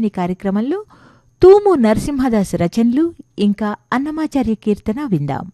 భక్తిరంజని కార్యక్రమంలో తూము నరసింహదాస్ రచనలు ఇంకా అన్నమాచార్య కీర్తన విందాం.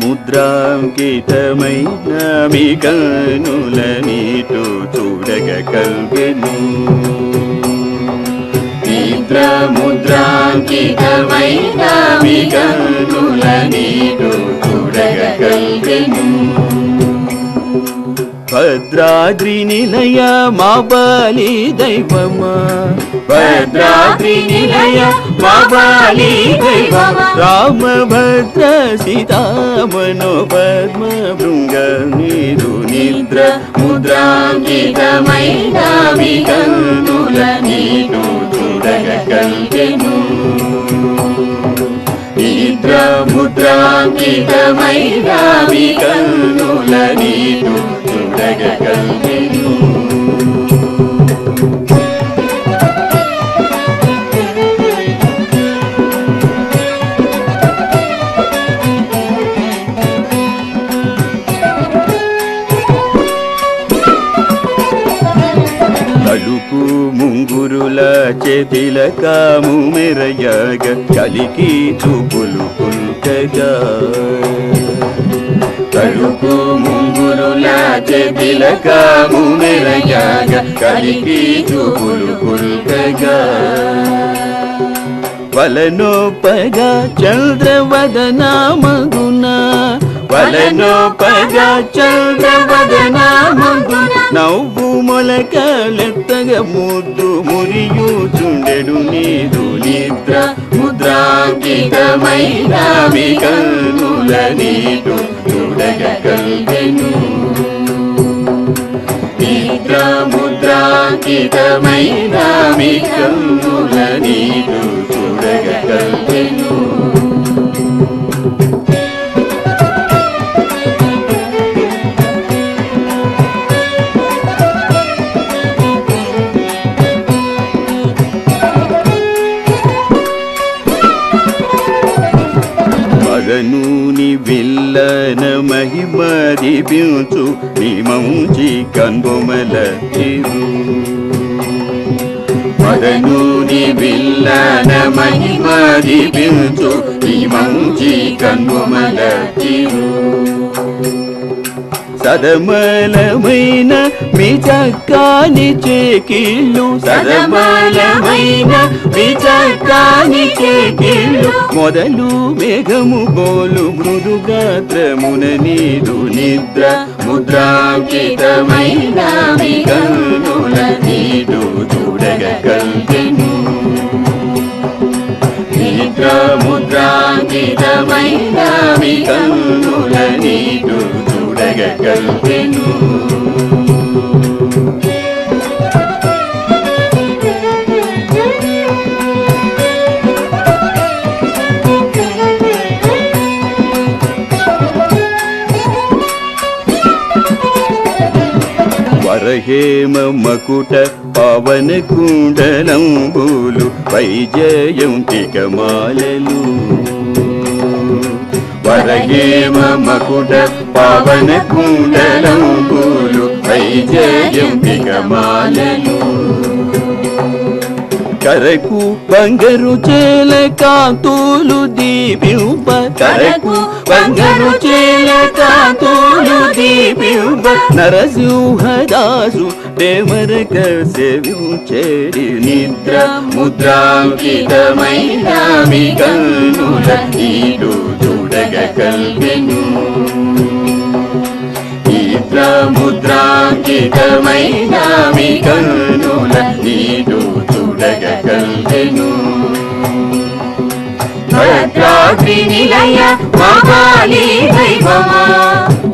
ముద్రాంకితమైన మీ కనుల నీటు చూడగ కల్పెను ముద్రాంకితమైన మీ కనుల నీటు చూడగ కల్పెను భద్రాద్రి నిలయ మా బలి దైవమా భద్రాద్రి నిలయ మా బలి దైవమా. సీతామనో పద్మ భృంగ నీరు నిద్ర ముద్రాంకితమైన మీ కన్నుల కల్పెను నిద్ర ముద్రాంకితమైన మీ చేతిల కాము మెరయగ కలికి చూపులు పుల్కగా తలుపు ముంగురుల చేతిల కాము మెరయగ కలికి చూపులు పుల్కగా వలనోపగా చంద్రవదన వలను పగ చంద్రవదన నవ్వు మొలకలెత్తగ ముద్దు మురియుచుండెడు నీదు నిద్ర ముద్రాంకితమైన మీ కన్నుల నీటు చూడగ కల్పెను నిద్ర ముద్రాంకితమైన మీ కన్నుల నీటు చూడగ కల్పెను మహిమది బించు నిమంచి కన్బొమల తిరు. మదనూని విల్లన మహిమది బించు నిమంచి కన్బొమల తిరు. సదమలమైన మీ చక్కాని చేకిళ్ళు. సదమలమైన మీ చక్కాని చేకిళ్ళు. మొదలు మేఘము బోలు మృదుగాత్రమున నీదు నిద్ర ముద్రాంకితమైన మీ కన్నుల నీదు చూడగ కల్పెను నిద్ర ముద్రాంకితమైన మీ కన్నుల చూడగ వరహేమ మకుట పవన కుండలంబులు వైజయంతిక మాలలు. వరగే మమకుట పవన కుండలంబులు వైజయంతిక మాలలు కరకు బంగరు చేల కాంతులు దీపింప కరకు బంగరు చేల కాంతులు దీపింప నరసింహదాసు దేవరక సేవించేడి నిద్ర ముద్రాంకితమైన మీ కన్నుల నీడు చూడగ కల్పెను నిద్ర ముద్రాంకితమైన మీ కన్నుల నీడు చూడగ కల్పెను భద్రాద్రి నిలయ మహాలి దైవమా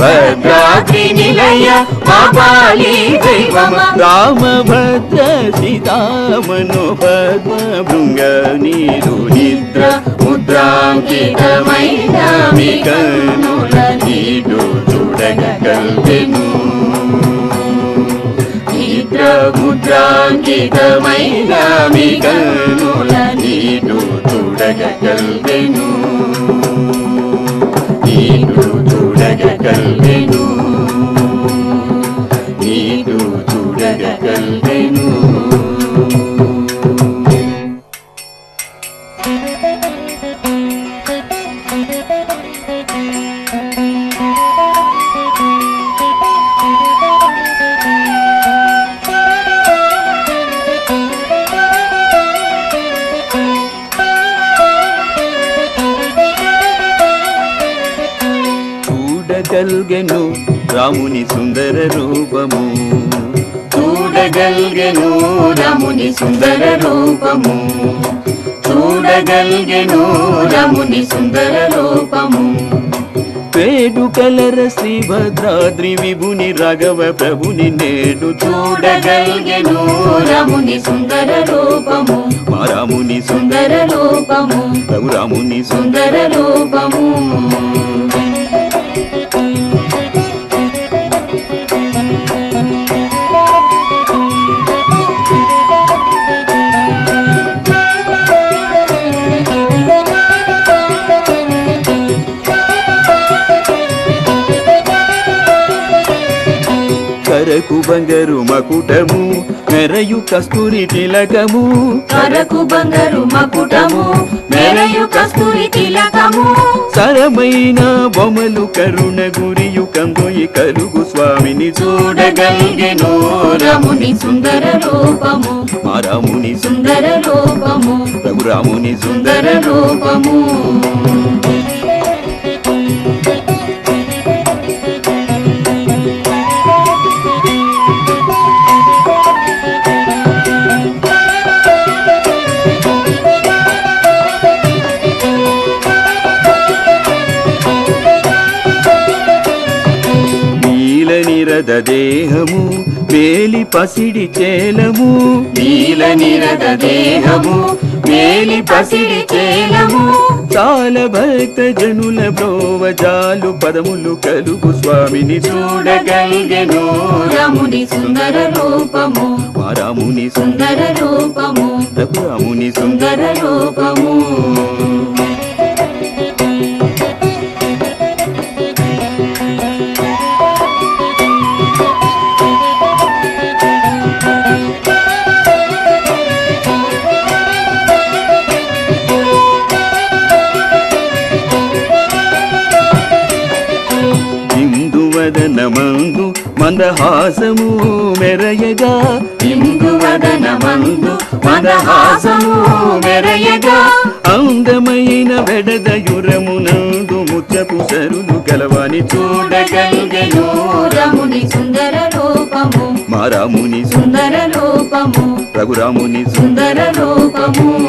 భద్రాద్రి నిలయ మహాలి దైవమా రామభద్ర సీతామను పద్మ భృంగ నీరు నిద్ర ముద్రాంకితమైన మీ కన్నుల నీడు చూడగ కల్పెను భద్రాంకితమైన మీ కన్నుల నీటు చూడగ కల్వెను నీటు చూడగ కల్వెను నీటు చూడగ కల్వెను చూడగల్గెను రాముని సుందర రూపము. చూడగల్గెను రాముని సుందర రూపము. చూడగల్గెను రాముని సుందర రూపము. పేడు కలర శ్రీ భద్రాద్రి విభుని రాఘవ ప్రభుని నేడు చూడగల్గెను రాముని సుందర రూపము. మా రాముని సుందర రూపము. రఘురాముని సుందర రూపము. కరకు బంగారు మకుటము మెరయు కస్తూరి తిలకము. కరకు బంగారు మకుటము మెరయు కస్తూరి తిలకము. సరమైన బొమ్మలు కరుణ గురియు కందొయి కలుగు స్వామిని చూడగలిగెను రాముని సుందర రూపము. మా రాముని సుందర రూపము. రఘురాముని సుందర రూపము. దేహము మేలి పసిడి చేలము. నీల నిరద దేహము మేలి పసిడి చేలము. చాల భక్త జనుల బ్రోవజాలు పదములు కలుగు స్వామిని చూడగలిగెను రాముని సుందర రూపము. రాముని సుందర రూపము. సుందర సుందర రూపము. మందహాసము మెరయగా. ఇందువదన మందు మదహాసము మెరయగా. అందమైన వెడదయురమునందు ముచ్చపు సరులు కలవాని చూడగలిగెను రాముని సుందర రూపము. మా రాముని సు- సుందర రూపము. రఘురాముని సుందర రూపము.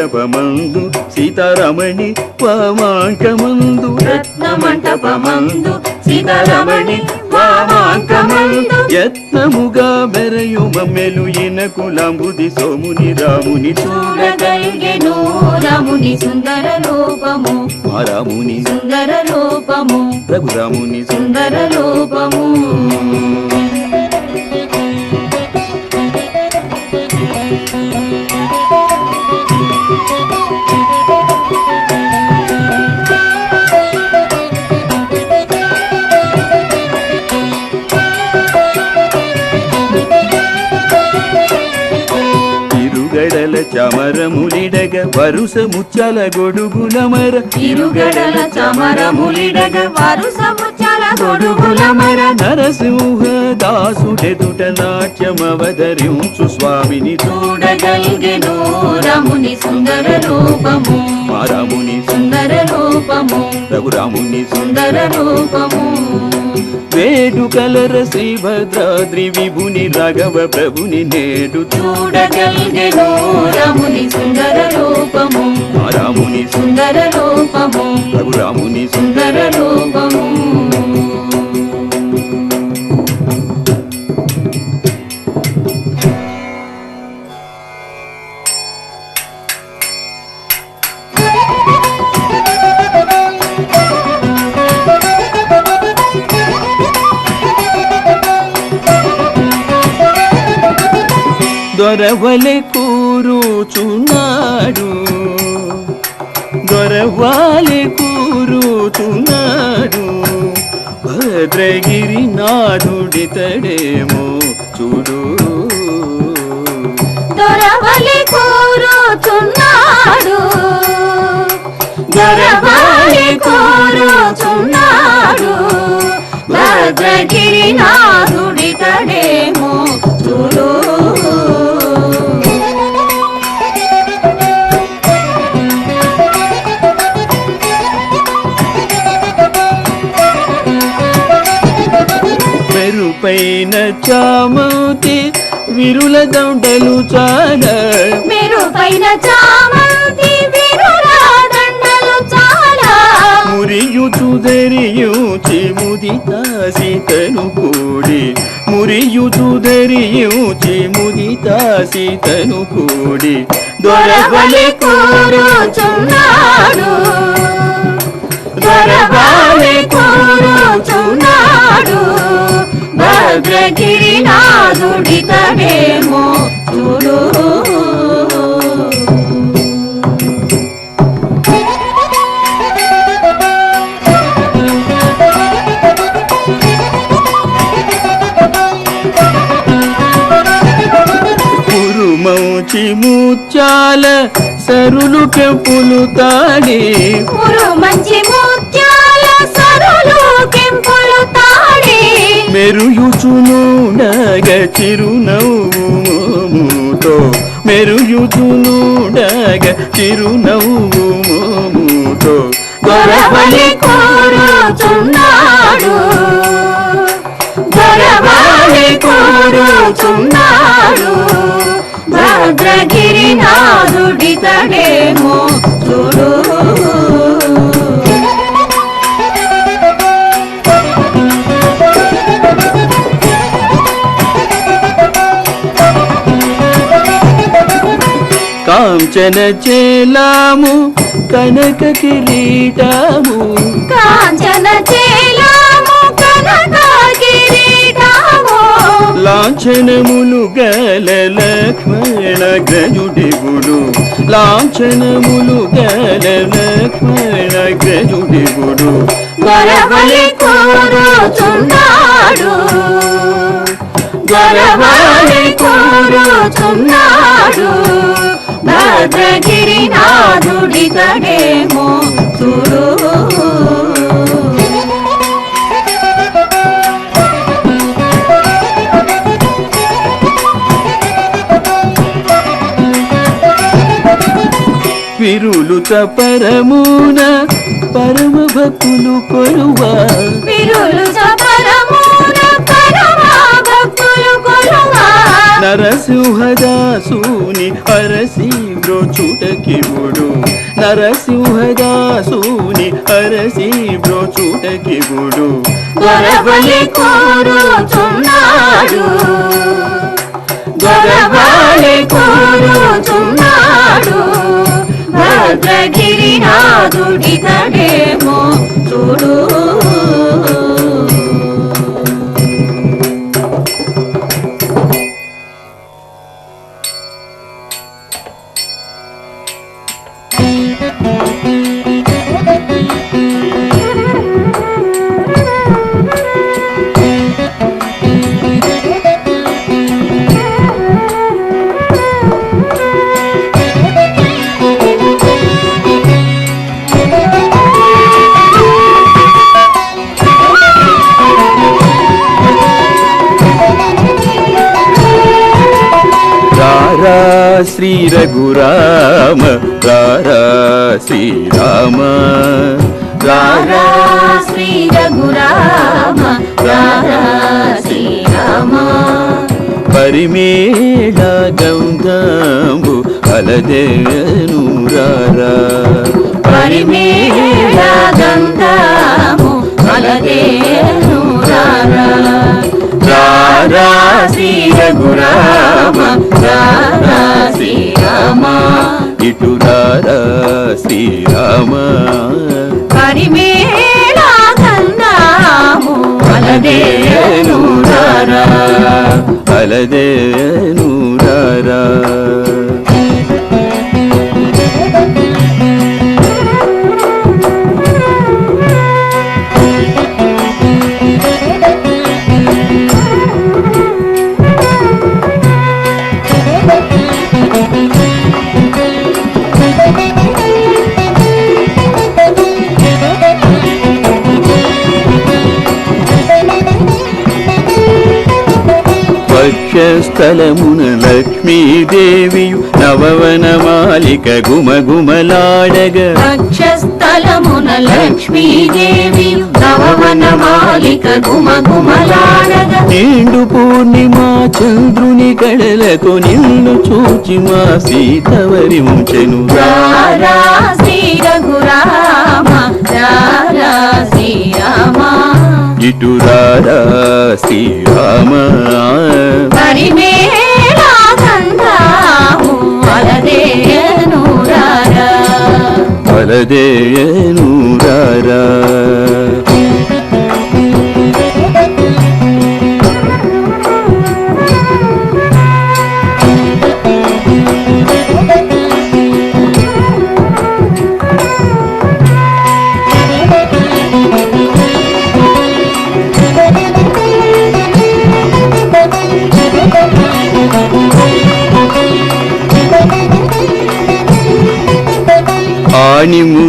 రత్నమంటపమందు సీతారామణి వామాంకమందు. రత్నమంటపమందు సీతారమణి వామాంకమందు. యత్నముగా బెరయు మమ్మెలు ఇనకులాంబుది సోముని రాముని చూడగలిగెను రాముని సుందర రూపము. రాముని సుందర రూపము. రఘురాముని సుందర రూపము. చమరములిడగ వరుస ముచ్చల గొడుగులమర. తిరుగడల చమరములిడగ వరుస ముచ్చల గొడుగుల మర నరసింహ దాసుడెదుట నాట్యమవదరించు స్వామిని. చూడగలిగెను రాముని సుందర రూపము. రాముని సుందర రూపము. రఘురాముని. సుందర రూపము. వేడు కలర శ్రీభద్రాద్రి విభుని రాఘవ ప్రభుని నేడు చూడగలిగెను రాముని సుందర రూపము. రాముని సుందర రూపము. రఘురాముని సుందర రూపము. దొరవలె కూరుచున్నాడు. దొరవాలి కూరుచున్నాడు. భద్రగిరి నాథుడితడేమో చూడు. దొరవలి కూరుచున్నాడు. దొరవలి కూరుచున్నాడు. భద్రగిరి నాథుడితడేమో చూడు. మెరుపైన చామతి విరుల దండలు చాలా. మీరు పైన చామంతి విరుల దండలు చాలా. మురియుచు దరియుచి ముదిత సీతను కూడి. మురియుచు దరియుచి ముదిత సీతను కూడి. దొరవలి కూరుచున్నాడు. దొరవలి కూరుచున్నాడు. భద్రగిరి నాదుడితడేమో చూడు ముత్యాల సరులు కెంపులు తాడి మంచి తాడి మెరుయుచును నగ చిరునవ్వు మోముతో. మెరుయుచును నగ చిరునవ్వు మోముతో. దొరవలి కూరుచున్నాడు. దొరవలి కూరుచున్నాడు. భద్రగిరి నాదుడితడేమో చూడు. కాంచన చేలాము కనక కిరీటము. కాంచన చేలాము కనక కిరీటము. లాంఛనములు గల లక్ష్మణ గ్రజుడిగుడు లాంఛనములు గల లక్ష్మణ గ్రజుడిగుడు గొరవలి కూరుచున్నాడు. గొరవలి భద్రగిరి నాదుడితడేమో చూడు. విరులు పరమున పరమ భక్తులు కొలువా విరులు నరసింహదాసుని అరసి బ్రోచుటకివుడు నరసింహదాసుని అరసి బ్రోచుటకివుడు గొరవలి కూరుచున్నాడు. గొరవలి కూరుచున్నాడు. భద్రగిరి చూడు. శ్రీ రఘురామ రారా శ్రీరామ రారా శ్రీ రఘురామ రారా శ్రీరామ పరిమేళ గంధంబు అలదేను రారా పరిమేళ అలదేను రారా రారా శ్రీ రఘురామ రారా శ్రీరామ ఇటు రారా శ్రీరామ పరిమేళ గంధము అలదేను రారా. అలదేను రారా. వక్షస్థలమున లక్ష్మీదేవియు నవవన మాలిక గుమగుమలాడగ. వక్షస్థలమున లక్ష్మీదేవి నవవన మాలిక గుమగుమలాడగ. నిండు పూర్ణిమా చంద్రుని కళలతో నిన్ను చూచి మా సీతవరించెను శ్రీ రఘురామ రారా శ్రీరామ ఇటు రారా శ్రీరామ. అలదేను రారా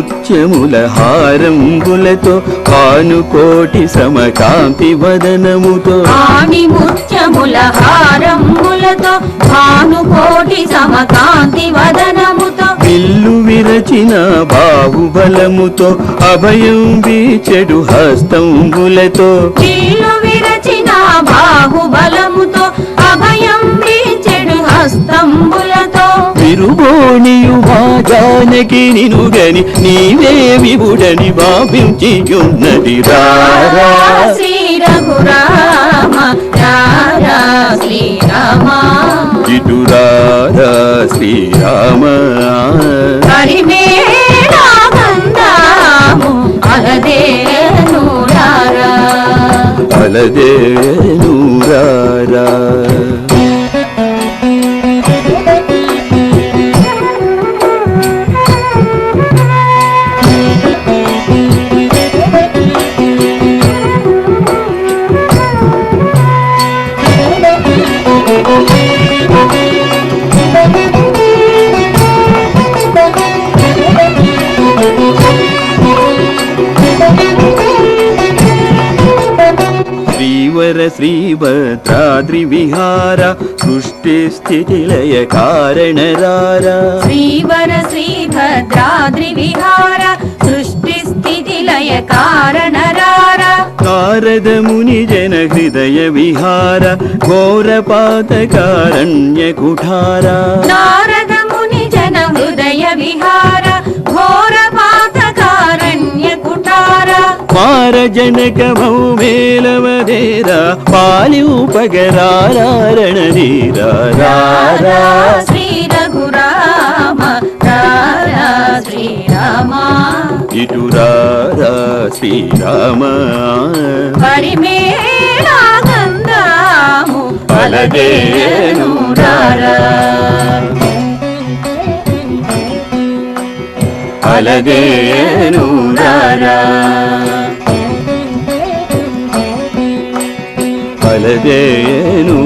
ఆణిముత్యముల హారంబులతో కానుకోటి సమకాంతి వదనముతో. ఆని ముత్యముల హారములతో భానుకోటి సమకాంతి వదనముతో. విల్లు విరచిన బాహుబలముతో అభయం వీచెడు హస్తంబులతో. కీలు విరచిన బాహుబలముతో అభయం చెడు హస్తంబులతో విరుబోణియు మా జానకి నినుగని నీవే విభుడని భావించియున్నది. రారా శ్రీ రఘురామ రారా శ్రీరామ ఇటు రారా శ్రీరామ పరిమేళా గంధాము అలదేను రారా. అలదేను శ్రీభద్రాద్రి విహార సృష్టి స్థితి లయ కారణ రారా శ్రీవర శ్రీభద్రాద్రి విహార సృష్టి స్థితి లయ కారణ కుటార మార జనక భౌమేలవదేరా పాలిపగరారణీరా రారా శ్రీ రఘురామ రారా శ్రీరామ ఇటు రారా శ్రీరామ పరిమేళా గంధాము అలదేను రారా అలదేను రారా అలదేను